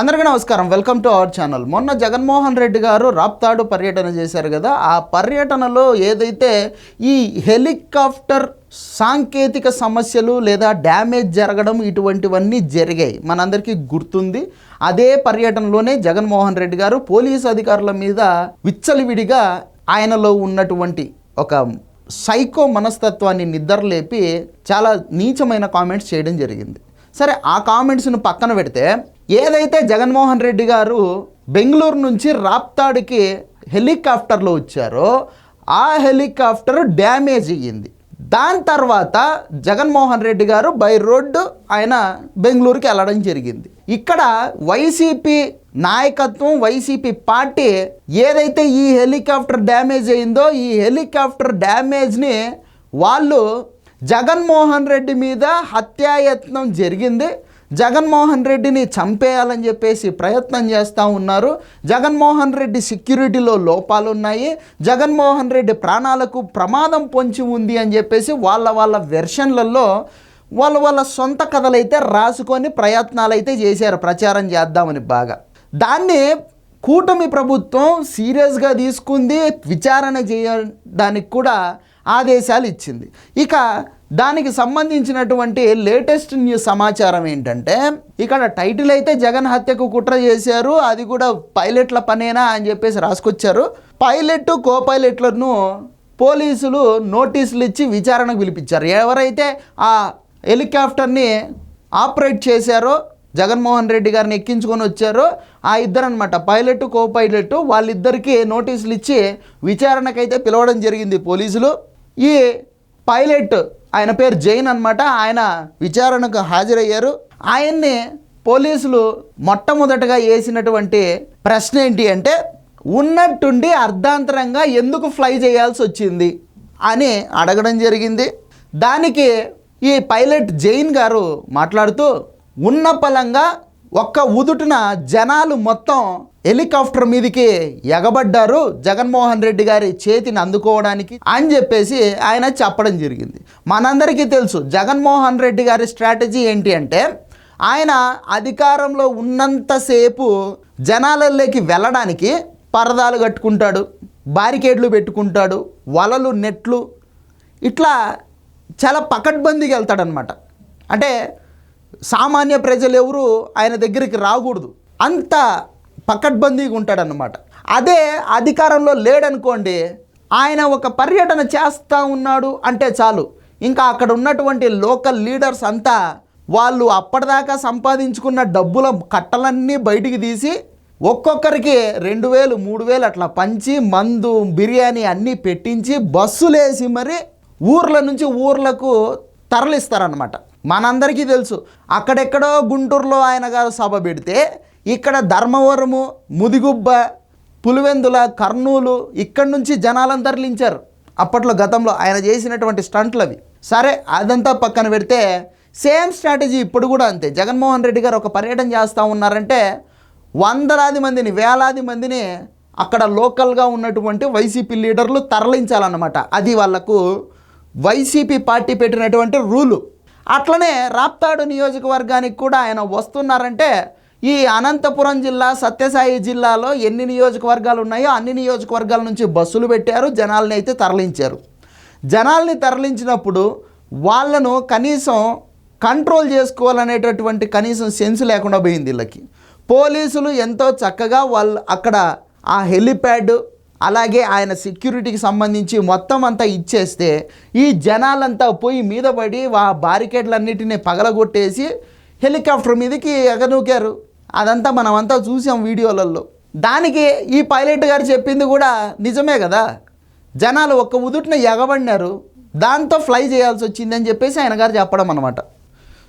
అందరికీ నమస్కారం. Welcome to our channel మొన్న జగన్మోహన్ రెడ్డి గారు రాప్తాడు పర్యటన చేశారు కదా ఆ పర్యటనలో ఏదైతే ఈ హెలికాప్టర్ సాంకేతిక సమస్యలు లేదా డ్యామేజ్ జరగడం ఇటువంటివన్నీ జరిగాయి మనందరికీ గుర్తుంది. అదే పర్యటనలోనే జగన్మోహన్ రెడ్డి గారు పోలీసు అధికారుల మీద విచ్చలవిడిగా ఆయనలో ఉన్నటువంటి ఒక సైకో మనస్తత్వాన్ని నిద్రలేపి చాలా నీచమైన కామెంట్స్ చేయడం జరిగింది. సరే ఆ కామెంట్స్ను పక్కన పెడితే ఏదైతే జగన్మోహన్ రెడ్డి గారు బెంగళూరు నుంచి రాప్తాడికి హెలికాప్టర్లో వచ్చారో ఆ హెలికాప్టర్ డ్యామేజ్ అయ్యింది. దాని తర్వాత జగన్మోహన్ రెడ్డి గారు బై రోడ్డు ఆయన బెంగళూరుకి వెళ్ళడం జరిగింది. ఇక్కడ వైసీపీ నాయకత్వం వైసీపీ పార్టీ ఏదైతే ఈ హెలికాప్టర్ డ్యామేజ్ అయిందో ఈ హెలికాప్టర్ డ్యామేజ్ని వాళ్ళు జగన్మోహన్ రెడ్డి మీద హత్యాయత్నం జరిగింది. జగన్మోహన్ రెడ్డిని చంపేయాలని చెప్పేసి ప్రయత్నం చేస్తూ ఉన్నారు. జగన్మోహన్ రెడ్డి సెక్యూరిటీలో లోపాలు ఉన్నాయి జగన్మోహన్ రెడ్డి ప్రాణాలకు ప్రమాదం పొంచి ఉంది అని చెప్పేసి వాళ్ళ వాళ్ళ వెర్షన్లలో వాళ్ళ వాళ్ళ సొంత కథలైతే రాసుకొని ప్రయత్నాలు అయితే చేశారు. ప్రచారం చేద్దామని బాగా. దాన్ని కూటమి ప్రభుత్వం సీరియస్గా తీసుకుంది. విచారణ చేయడానికి కూడా ఆదేశాలు ఇచ్చింది. ఇక దానికి సంబంధించినటువంటి లేటెస్ట్ న్యూస్ సమాచారం ఏంటంటే ఇక్కడ టైటిల్ అయితే జగన్ హత్యకు కుట్ర చేశారు అది కూడా పైలట్ల పనేనా అని చెప్పేసి రాసుకొచ్చారు. పైలట్ కో పైలట్లను పోలీసులు నోటీసులు ఇచ్చి విచారణకు పిలిపించారు. ఎవరైతే ఆ హెలికాప్టర్ని ఆపరేట్ చేశారో జగన్మోహన్ రెడ్డి గారిని ఎక్కించుకొని వచ్చారో ఆ ఇద్దరు అనమాట పైలట్ కో పైలట్ వాళ్ళిద్దరికి నోటీసులు ఇచ్చి విచారణకైతే పిలవడం జరిగింది పోలీసులు. ఈ పైలట్ ఆయన పేరు జైన్ అనమాట ఆయన విచారణకు హాజరయ్యారు. ఆయన్ని పోలీసులు మొట్టమొదటగా వేసినటువంటి ప్రశ్న ఏంటి అంటే ఉన్నట్టుండి అర్ధాంతరంగా ఎందుకు ఫ్లై చేయాల్సి వచ్చింది అని అడగడం జరిగింది. దానికి ఈ పైలట్ జైన్ గారు మాట్లాడుతూ ఉన్న పలంగా ఒక్క ఉదుటున జనాలు మొత్తం హెలికాప్టర్ మీదకి ఎగబడ్డారు జగన్మోహన్ రెడ్డి గారి చేతిని అందుకోవడానికి అని చెప్పేసి ఆయన చెప్పడం జరిగింది. మనందరికీ తెలుసు జగన్మోహన్ రెడ్డి గారి స్ట్రాటజీ ఏంటి అంటే ఆయన అధికారంలో ఉన్నంతసేపు జనాలలోకి వెళ్ళడానికి పరదాలు కట్టుకుంటాడు బారికేడ్లు పెట్టుకుంటాడు వలలు నెట్లు ఇట్లా చాలా పకడ్బందీకి వెళ్తాడనమాట అంటే సామాన్య ప్రజలు ఎవరు ఆయన దగ్గరికి రాకూడదు. అంత పకడ్బందీగా ఉంటాడనమాట అదే అధికారంలో లేడనుకోండి ఆయన ఒక పర్యటన చేస్తూ ఉన్నాడు అంటే చాలు. ఇంకా అక్కడ ఉన్నటువంటి లోకల్ లీడర్స్ అంతా వాళ్ళు అప్పటిదాకా సంపాదించుకున్న డబ్బుల కట్టలన్నీ బయటికి తీసి ఒక్కొక్కరికి రెండు వేలు మూడు వేలు అట్లా పంచి మందు బిర్యానీ అన్నీ పెట్టించి బస్సులేసి మరి ఊర్ల నుంచి ఊర్లకు తరలిస్తారనమాట మనందరికీ తెలుసు. అక్కడెక్కడో గుంటూరులో ఆయన గారు సభ పెడితే ఇక్కడ ధర్మవరము ముదిగుబ్బ పులివెందుల కర్నూలు ఇక్కడి నుంచి జనాలను తరలించారు. అప్పట్లో గతంలో ఆయన చేసినటువంటి స్టంట్లు అవి. సరే అదంతా పక్కన పెడితే సేమ్ స్ట్రాటజీ ఇప్పుడు కూడా అంతే. జగన్మోహన్ రెడ్డి గారు ఒక పర్యటన చేస్తూ ఉన్నారంటే వందలాది మందిని వేలాది మందిని అక్కడ లోకల్గా ఉన్నటువంటి వైసీపీ లీడర్లు తరలించాలన్నమాట. అది వాళ్ళకు వైసీపీ పార్టీ పెట్టినటువంటి రూలు. అట్లనే రాప్తాడు నియోజకవర్గానికి కూడా ఆయన వస్తున్నారంటే ఈ అనంతపురం జిల్లా సత్యసాయి జిల్లాలో ఎన్ని నియోజకవర్గాలు ఉన్నాయో అన్ని నియోజకవర్గాల నుంచి బస్సులు పెట్టారు జనాల్ని అయితే తరలించారు. జనాల్ని తరలించినప్పుడు వాళ్ళను కనీసం కంట్రోల్ చేసుకోవాలనేటటువంటి కనీసం సెన్స్ లేకుండా పోయింది వీళ్ళకి. పోలీసులు ఎంతో చక్కగా వాళ్ళు అక్కడ ఆ హెలిప్యాడ్ అలాగే ఆయన సెక్యూరిటీకి సంబంధించి మొత్తం అంతా ఇచ్చేస్తే ఈ జనాలంతా పోయి మీద పడి ఆ బారికేడ్లన్నిటిని పగలగొట్టేసి హెలికాప్టర్ మీదకి ఎగనూకారు. అదంతా మనమంతా చూసాం వీడియోలలో దానికి ఈ పైలట్ గారు చెప్పింది కూడా నిజమే కదా? జనాలు ఒక్క ఉదుటిన ఎగబడినారు. దాంతో ఫ్లై చేయాల్సి వచ్చిందని చెప్పేసి ఆయన గారు చెప్పడం అనమాట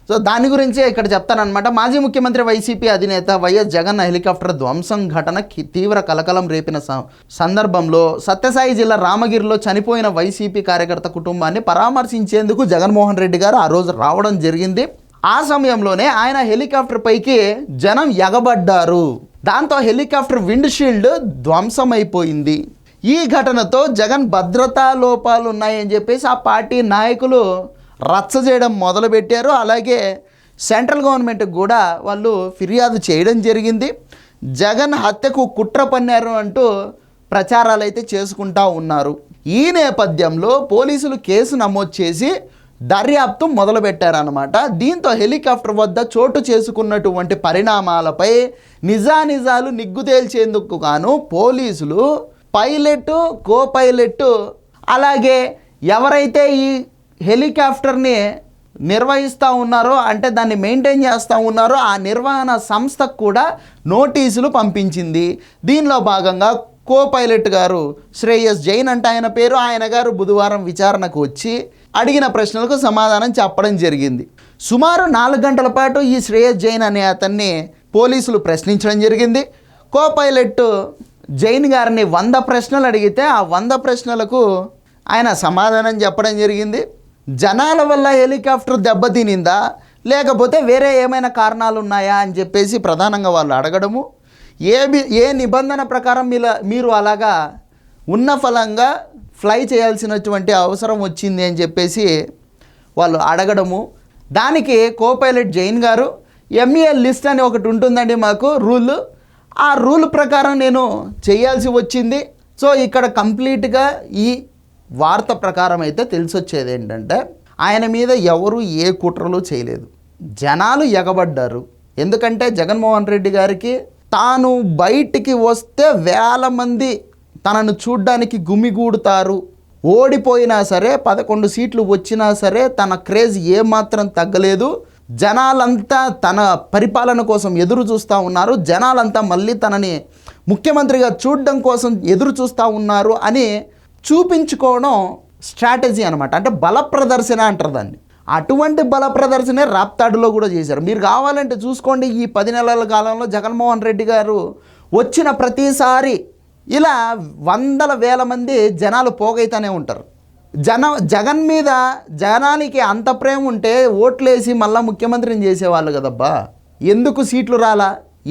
సో దాని గురించే ఇక్కడ చెప్తానమాట మాజీ ముఖ్యమంత్రి వైసీపీ అధినేత వైఎస్ జగన్ హెలికాప్టర్ ధ్వంసం ఘటన తీవ్ర కలకలం రేపిన స- సందర్భంలో సత్యసాయి జిల్లా రామగిరిలో చనిపోయిన వైసీపీ కార్యకర్త కుటుంబాన్ని పరామర్శించేందుకు జగన్మోహన్ రెడ్డి గారు ఆ రోజు రావడం జరిగింది. ఆ సమయంలోనే ఆయన హెలికాప్టర్ పైకి జనం ఎగబడ్డారు. దాంతో హెలికాప్టర్ విండ్షీల్డ్ ధ్వంసమైపోయింది. ఈ ఘటనతో జగన్ భద్రతా లోపాలు ఉన్నాయని చెప్పేసి ఆ పార్టీ నాయకులు రచ్చ చేయడం మొదలుపెట్టారు. అలాగే సెంట్రల్ గవర్నమెంట్కి కూడా వాళ్ళు ఫిర్యాదు చేయడం జరిగింది. జగన్ హత్యకు కుట్ర పన్నారు అంటూ ప్రచారాలు అయితే చేసుకుంటా ఉన్నారు. ఈ నేపథ్యంలో పోలీసులు కేసు నమోదు చేసి దర్యాప్తు మొదలుపెట్టారనమాట దీంతో హెలికాప్టర్ వద్ద చోటు చేసుకున్నటువంటి పరిణామాలపై నిజానిజాలు నిగ్గు తేల్చేందుకు గాను పోలీసులు పైలట్ కో పైలట్ అలాగే ఎవరైతే ఈ హెలికాప్టర్ని నిర్వహిస్తూ ఉన్నారో అంటే దాన్ని మెయింటైన్ చేస్తూ ఉన్నారో ఆ నిర్వహణ సంస్థకు కూడా నోటీసులు పంపించింది. దీనిలో భాగంగా కో పైలట్ గారు శ్రేయస్ జైన్ అంటే ఆయన పేరు. ఆయన గారు బుధవారం విచారణకు వచ్చి అడిగిన ప్రశ్నలకు సమాధానం చెప్పడం జరిగింది. సుమారు నాలుగు గంటల పాటు ఈ శ్రేయస్ జైన్ అనే అతన్ని పోలీసులు ప్రశ్నించడం జరిగింది. కో పైలట్ జైన్ గారిని వంద ప్రశ్నలు అడిగితే ఆ వంద ప్రశ్నలకు ఆయన సమాధానం చెప్పడం జరిగింది. జనాల వల్ల హెలికాప్టర్ దెబ్బతినిందా? లేకపోతే వేరే ఏమైనా కారణాలు ఉన్నాయా అని చెప్పేసి ప్రధానంగా వాళ్ళు అడగడము. ఏ ఏ నిబంధన ప్రకారం మీల మీరు అలాగా ఉన్న ఫలంగా ఫ్లై చేయాల్సినటువంటి అవసరం వచ్చింది అని చెప్పేసి వాళ్ళు అడగడము. దానికి కోపైలట్ జైన్ గారు ఎంఈఎల్ లిస్ట్ అని ఒకటి ఉంటుందండి మాకు రూల్. ఆ రూల్ ప్రకారం నేను చేయాల్సి వచ్చింది. సో ఇక్కడ కంప్లీట్గా ఈ వార్త ప్రకారం అయితే తెలిసొచ్చేది ఏంటంటే ఆయన మీద ఎవరు ఏ కుట్రలు చేయలేదు. జనాలు ఎగబడ్డారు. ఎందుకంటే జగన్మోహన్ రెడ్డి గారికి తాను బయటికి వస్తే వేల మంది తనను చూడ్డానికి గుమిగూడుతారు. ఓడిపోయినా సరే పదకొండు సీట్లు వచ్చినా సరే తన క్రేజ్ ఏమాత్రం తగ్గలేదు. జనాలంతా తన పరిపాలన కోసం ఎదురు చూస్తూ ఉన్నారు. జనాలంతా మళ్ళీ తనని ముఖ్యమంత్రిగా చూడడం కోసం ఎదురు చూస్తూ ఉన్నారు అని చూపించుకోవడం స్ట్రాటజీ అనమాట అంటే బల ప్రదర్శన అంటారు దాన్ని. అటువంటి బల ప్రదర్శనే రాప్తాడులో కూడా చేశారు. మీరు కావాలంటే చూసుకోండి ఈ పది నెలల కాలంలో జగన్మోహన్ రెడ్డి గారు వచ్చిన ప్రతిసారి ఇలా వందల వేల మంది జనాలు పోగైతూనే ఉంటారు. జన జగన్ మీద జనానికి అంత ప్రేమ ఉంటే ఓట్లేసి మళ్ళీ ముఖ్యమంత్రిని చేసేవాళ్ళు కదబ్బా. ఎందుకు సీట్లు రాలా?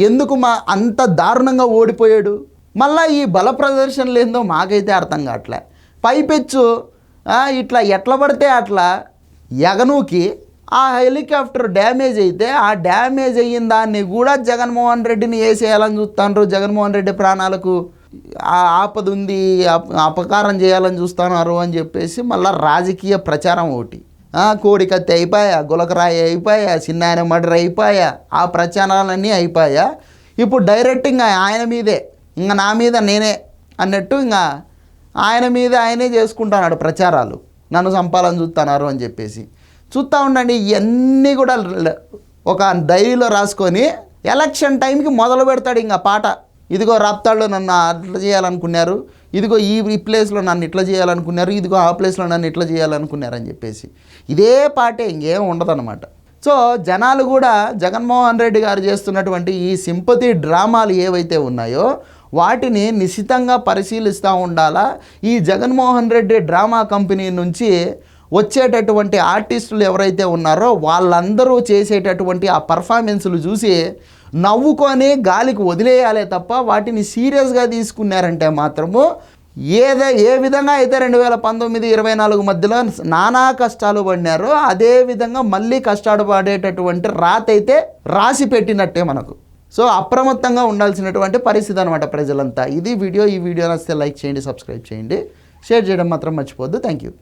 ఎందుకు మా అంత దారుణంగా ఓడిపోయాడు? మళ్ళీ ఈ బల ప్రదర్శనలు ఏందో మాకైతే అర్థం కావట్లే. పైపెచ్చు ఇట్లా ఎట్లా పడితే అట్లా ఎగనూకి ఆ హెలికాప్టర్ డ్యామేజ్ అయితే ఆ డ్యామేజ్ అయిన దాన్ని కూడా జగన్మోహన్ రెడ్డిని వేసేయాలని చూస్తాండ్రు. జగన్మోహన్ రెడ్డి ప్రాణాలకు ఆ ఆపద ఉంది అపకారం చేయాలని చూస్తున్నారు అని చెప్పేసి మళ్ళీ రాజకీయ ప్రచారం ఒకటి. కోడికత్తి అయిపోయా గులకరాయి అయిపోయా చిన్నాయన మడర మర్డర్ అయిపోయా ఆ ప్రచారాలన్నీ అయిపోయా. ఇప్పుడు డైరెక్ట్ ఇంకా ఆయన మీదే. ఇంకా నా మీద నేనే అన్నట్టు ఇంకా ఆయన మీద ఆయనే చేసుకుంటున్నాడు ప్రచారాలు. నన్ను చంపాలని చూస్తున్నారు అని చెప్పేసి. చూస్తూ ఉండండి ఇవన్నీ కూడా ఒక డైరీలో రాసుకొని ఎలక్షన్ టైంకి మొదలు పెడతాడు ఇంకా పాట. ఇదిగో రాప్తాడులో నన్ను అట్లా చేయాలనుకున్నారు. ఇదిగో ఈ ఈ ప్లేస్లో నన్ను ఇట్లా చేయాలనుకున్నారు. ఇదిగో ఆ ప్లేస్లో నన్ను ఇట్లా చేయాలనుకున్నారు అని చెప్పేసి. ఇదే పాటే ఇంకేం ఉండదన్నమాట. సో జనాలు కూడా జగన్మోహన్ రెడ్డి గారు చేస్తున్నటువంటి ఈ సింపతి డ్రామాలు ఏవైతే ఉన్నాయో వాటిని నిశితంగా పరిశీలిస్తూ ఉండాలా? ఈ జగన్మోహన్ రెడ్డి డ్రామా కంపెనీ నుంచి వచ్చేటటువంటి ఆర్టిస్టులు ఎవరైతే ఉన్నారో వాళ్ళందరూ చేసేటటువంటి ఆ పర్ఫార్మెన్స్లు చూసి నవ్వుకొని గాలికి వదిలేయాలే తప్ప వాటిని సీరియస్గా తీసుకున్నారంటే మాత్రము ఏదే ఏ విధంగా అయితే రెండు వేల పంతొమ్మిది ఇరవై నాలుగు మధ్యలో నానా కష్టాలు పడినారో అదే విధంగా మళ్ళీ కష్టాలు పడేటటువంటి రాత అయితే రాసి పెట్టినట్టే మనకు. సో అప్రమత్తంగా ఉండాల్సినటువంటి పరిస్థితి అనమాట ప్రజలంతా. ఇది వీడియో. ఈ వీడియో నచ్చితే లైక్ చేయండి సబ్స్క్రైబ్ చేయండి. షేర్ చేయడం మాత్రం మర్చిపోవద్దు. Thank you